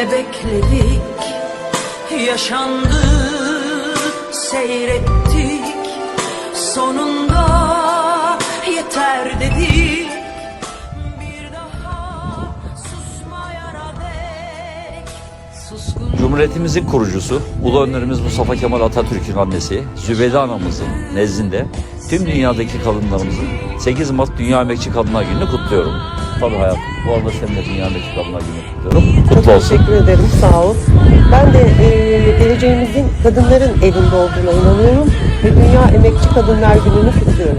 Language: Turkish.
Ne bekledik, yaşandı, seyrettik Sonunda yeter dedik Cumhuriyetimizin kurucusu, Ulu Önderimiz Mustafa Kemal Atatürk'ün annesi Zübeyde anamızın nezdinde tüm dünyadaki kadınlarımızın 8 Mart Dünya Emekçi Kadınlar Günü'nü kutluyorum. Tabii hayatım. Bu arada senin de Dünya Emekçi Kadınlar Günü'nü kutluyorum. Çok Kutlu olsun. teşekkür ederim, sağ ol. Ben de e, geleceğimizin kadınların elinde olduğuna inanıyorum ve Dünya Emekçi Kadınlar Günü'nü kutluyorum.